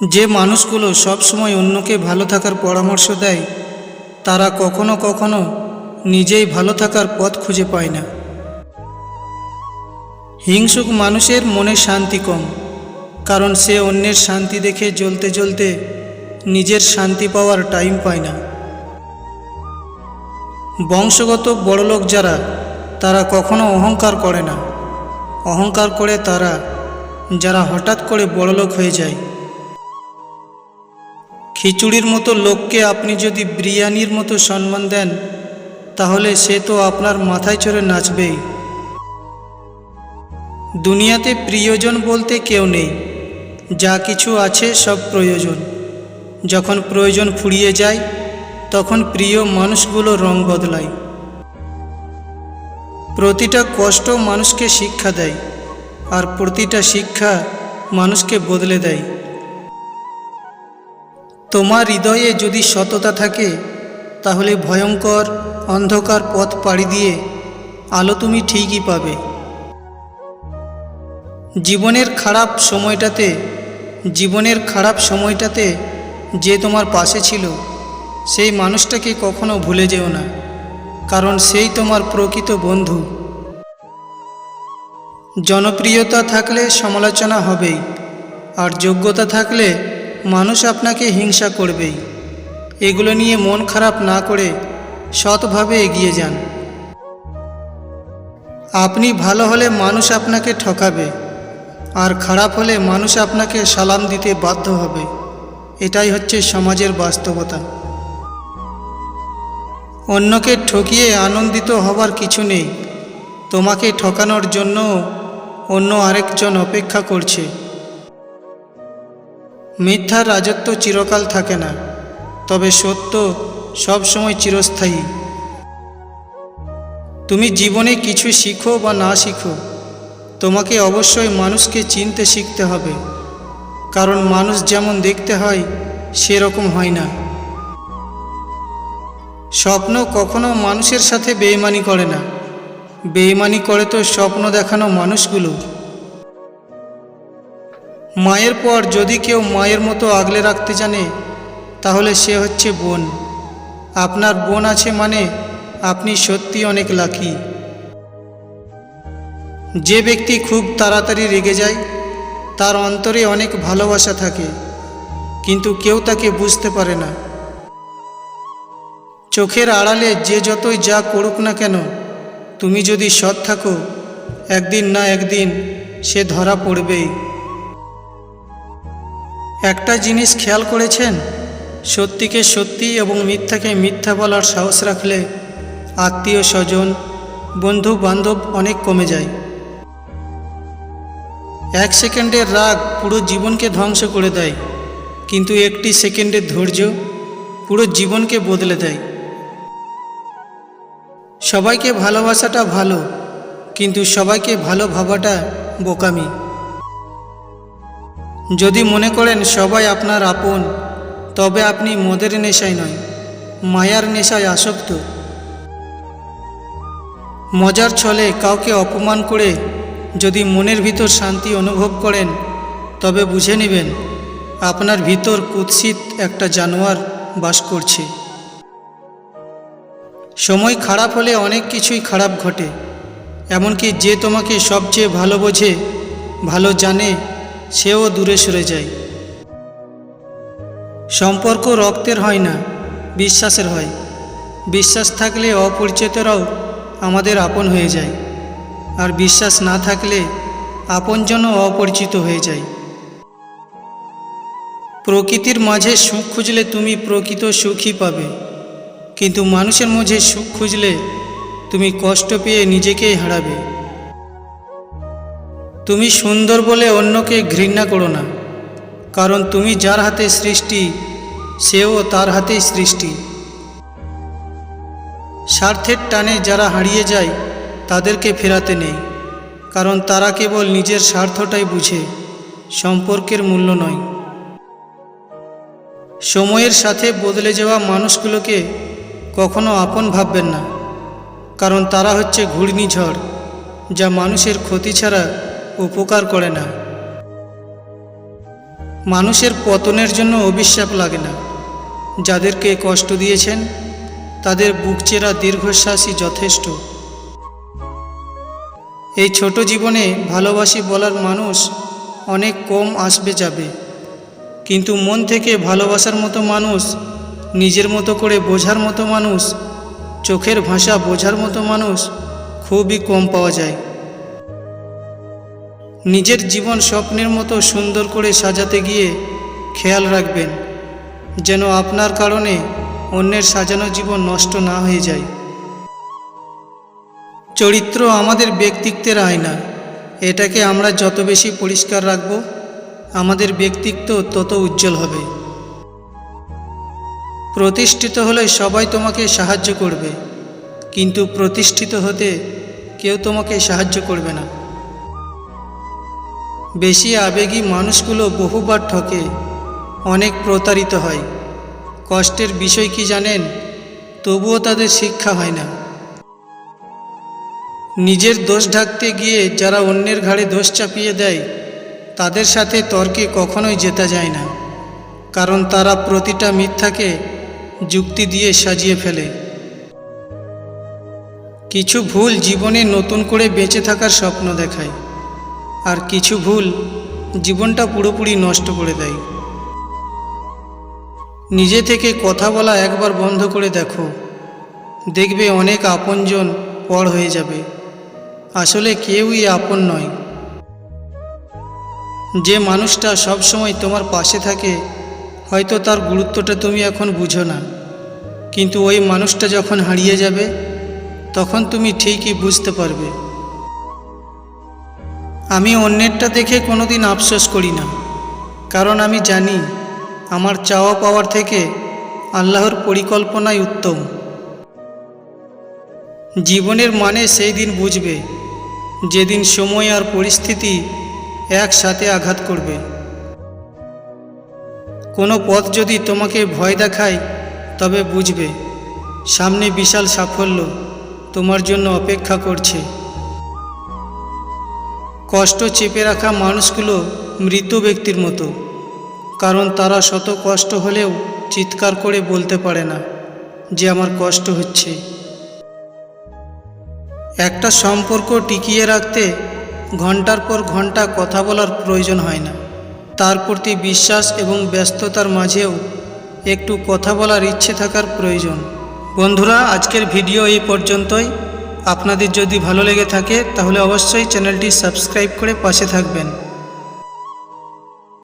যে মানুষগুলো সবসময় অন্যকে ভালো থাকার পরামর্শ দেয়, তারা কখনো কখনো নিজেই ভালো থাকার পথ খুঁজে পায় না। হিংসুক মানুষের মনে শান্তি কম, কারণ সে অন্যের শান্তি দেখে জ্বলতে জ্বলতে নিজের শান্তি পাওয়ার টাইম পায় না। বংশগত বড়লোক যারা, তারা কখনো অহংকার করে না। অহংকার করে তারা, যারা হঠাৎ করে বড়লোক হয়ে যায় খিচুড়ির মতো লোককে আপনি যদি বিরিয়ানির মতো সম্মান দেন, তাহলে সে তো আপনার মাথায় চড়ে নাচবেই। দুনিয়াতে প্রিয়জন বলতে কেউ নেই, যা কিছু আছে সব প্রয়োজন। যখন প্রয়োজন ফুরিয়ে যায়, তখন প্রিয় মানুষগুলো রং বদলায়। প্রতিটা কষ্ট মানুষকে শিক্ষা দেয়, আর প্রতিটা শিক্ষা মানুষকে বদলে দেয়। তোমার হৃদয়ে যদি সততা থাকে, তাহলে ভয়ঙ্কর অন্ধকার পথ পাড়ি দিয়ে আলো তুমি ঠিকই পাবে। জীবনের খারাপ সময়টাতে, জীবনের খারাপ সময়টাতে যে তোমার পাশে ছিল, সেই মানুষটাকে কখনো ভুলে যেও না, কারণ সেই তোমার প্রকৃত বন্ধু। জনপ্রিয়তা থাকলে সমালোচনা হবেই, আর যোগ্যতা থাকলে মানুষ আপনাকে হিংসা করবেই এগুলো নিয়ে মন খারাপ না করে সৎভাবে এগিয়ে যান। আপনি ভালো হলে মানুষ আপনাকে ঠকাবে, আর খারাপ হলে মানুষ আপনাকে সালাম দিতে বাধ্য হবে। এটাই হচ্ছে সমাজের বাস্তবতা। অন্যকে ঠকিয়ে আনন্দিত হবার কিছু নেই। তোমাকে ঠকানোর জন্য অন্য আরেকজন অপেক্ষা করছে। মিথ্যার রাজত্ব চিরকাল থাকে না, তবে সত্য সবসময় চিরস্থায়ী। তুমি জীবনে কিছু শিখো বা না শিখো, তোমাকে অবশ্যই মানুষকে চিনতে শিখতে হবে, কারণ মানুষ যেমন দেখতে হয়, সেরকম হয় না। স্বপ্ন কখনো মানুষের সাথে বেইমানি করে না। বেইমানি করে তো স্বপ্ন দেখানো মানুষগুলো। মায়ের পর যদি কেউ মায়ের মতো আগলে রাখতে জানে, তাহলে সে হচ্ছে বোন। আপনার বোন আছে মানে আপনি সত্যি অনেক লাকি। যে ব্যক্তি খুব তাড়াতাড়ি রেগে যায়, তার অন্তরে অনেক ভালোবাসা থাকে, কিন্তু কেউ তাকে বুঝতে পারে না। চোখের আড়ালে যে যতই যা করুক না কেন, তুমি যদি সৎ থাকো, একদিন না একদিন সে ধরা পড়বেই। একটা জিনিস খেয়াল করেছেন? সত্যিকে সত্যি এবং মিথ্যাকে মিথ্যা বলার সাহস রাখলে আত্মীয় স্বজন বন্ধু বান্ধব অনেক কমে যায়। এক সেকেন্ডের রাগ পুরো জীবনকে ধ্বংস করে দেয়, কিন্তু একটি সেকেন্ডের ধৈর্য পুরো জীবনকে বদলে দেয়। সবাইকে ভালোবাসাটা ভালো, কিন্তু সবাইকে ভালো ভাবাটা বোকামি। যদি মনে করেন সবাই আপনার আপন, তবে আপনি মদের নেশায় নয়, মায়ার নেশায় আসক্ত। মজার ছলে কাউকে অপমান করে যদি মনের ভিতর শান্তি অনুভব করেন, তবে বুঝে নেবেন আপনার ভিতর কুৎসিত একটা জানোয়ার বাস করছে। সময় খারাপ হলে অনেক কিছুই খারাপ ঘটে, এমনকি যে তোমাকে সবচেয়ে ভালো বোঝে, ভালো জানে সেও দূরে সরে যায়। সম্পর্ক রক্তের হয় না, বিশ্বাসের হয়। বিশ্বাস থাকলে অপরিচিতরাও আমাদের আপন হয়ে যায়। আর বিশ্বাস না থাকলে আপনজনও অপরিচিত হয়ে যায়। প্রকৃতির মাঝে সুখ খুঁজলে তুমি প্রকৃত সুখই পাবে। কিন্তু মানুষের মাঝে সুখ খুঁজলে তুমি কষ্ট পেয়ে নিজেকেই হারাবে। তুমি সুন্দর বলে অন্যকে ঘৃণা করো না, কারণ তুমি যার হাতে সৃষ্টি, সেও তার হাতেই সৃষ্টি। স্বার্থের টানে যারা হারিয়ে যায়, তাদেরকে ফেরাতে নেই, কারণ তারা কেবল নিজের স্বার্থটাই বুঝে, সম্পর্কের মূল্য নয়। সময়ের সাথে বদলে যাওয়া মানুষগুলোকে কখনো আপন ভাববেন না, কারণ তারা হচ্ছে ঘূর্ণিঝড়, যা মানুষের ক্ষতি ছাড়া উপকার করে না। মানুষের পতনের জন্য অভিশাপ লাগে না। যাদেরকে কষ্ট দিয়েছেন, তাদের বুক চেরা দীর্ঘশ্বাসই যথেষ্ট। এই ছোট জীবনে ভালোবাসি বলার মানুষ অনেক কম আসবে যাবে। কিন্তু মন থেকে ভালোবাসার মতো মানুষ, নিজের মতো করে বোঝার মতো মানুষ, চোখের ভাষা বোঝার মতো মানুষ খুবই কম পাওয়া যায়। নিজের জীবন স্বপ্নের মতো সুন্দর করে সাজাতে গিয়ে খেয়াল রাখবেন, যেন আপনার কারণে অন্যের সাজানো জীবন নষ্ট না হয়ে যায়। চরিত্র আমাদের ব্যক্তিত্বের আয়না, এটাকে আমরা যত বেশি পরিষ্কার রাখব, আমাদের ব্যক্তিত্ব তত উজ্জ্বল হবে। প্রতিষ্ঠিত হলে সবাই তোমাকে সাহায্য করবে, কিন্তু প্রতিষ্ঠিত হতে কেউ তোমাকে সাহায্য করবে না। বেশি আবেগী মানুষগুলো বহুবার ঠকে, অনেক প্রতারিত হয়। কষ্টের বিষয় কি জানেন? তবুও তাদের শিক্ষা হয় না। নিজের দোষ ঢাকতে গিয়ে যারা অন্যের ঘাড়ে দোষ চাপিয়ে দেয়, তাদের সাথে তর্কে কখনোই জেতা যায় না। কারণ তারা প্রতিটা মিথ্যাকে যুক্তি দিয়ে সাজিয়ে ফেলে। কিছু ভুল জীবনে নতুন করে বেঁচে থাকার স্বপ্ন দেখায়। আর কিছু ভুল জীবনটা পুরোপুরি নষ্ট করে দেয়। নিজে থেকে কথা বলা একবার বন্ধ করে দেখো। দেখবে অনেক আপনজন পর হয়ে যাবে। আসলে কেউই আপন নয়। যে মানুষটা সবসময় তোমার পাশে থাকে, হয়তো তার গুরুত্বটা তুমি এখন বুঝো না। কিন্তু ওই মানুষটা যখন হারিয়ে যাবে, তখন তুমি ঠিকই বুঝতে পারবে। আমি অন্যেরটা দেখে কোনোদিন আফসোস করি না। কারণ আমি জানি, আমার চাওয়া পাওয়ার থেকে আল্লাহর পরিকল্পনাই উত্তম। জীবনের মানে সেই দিন বুঝবে, যেদিন সময় আর পরিস্থিতি একসাথে আঘাত করবে। কোনো পথ যদি তোমাকে ভয় দেখায়, তবে বুঝবে, সামনে বিশাল সাফল্য তোমার জন্য অপেক্ষা করছে। কষ্ট চেপে রাখা মানুষগুলো মৃত ব্যক্তির মতো, কারণ তারা শত কষ্ট হলেও চিৎকার করে বলতে পারে না যে আমার কষ্ট হচ্ছে। একটা সম্পর্ক টিকিয়ে রাখতে ঘণ্টার পর ঘণ্টা কথা বলার প্রয়োজন হয় না। তার প্রতি বিশ্বাস এবং ব্যস্ততার মাঝেও একটু কথা বলার ইচ্ছে থাকার প্রয়োজন। বন্ধুরা, আজকের ভিডিও এই পর্যন্তই। আপনাদের যদি ভালো লেগে থাকে তাহলে অবশ্যই চ্যানেলটি সাবস্ক্রাইব করে পাশে থাকবেন।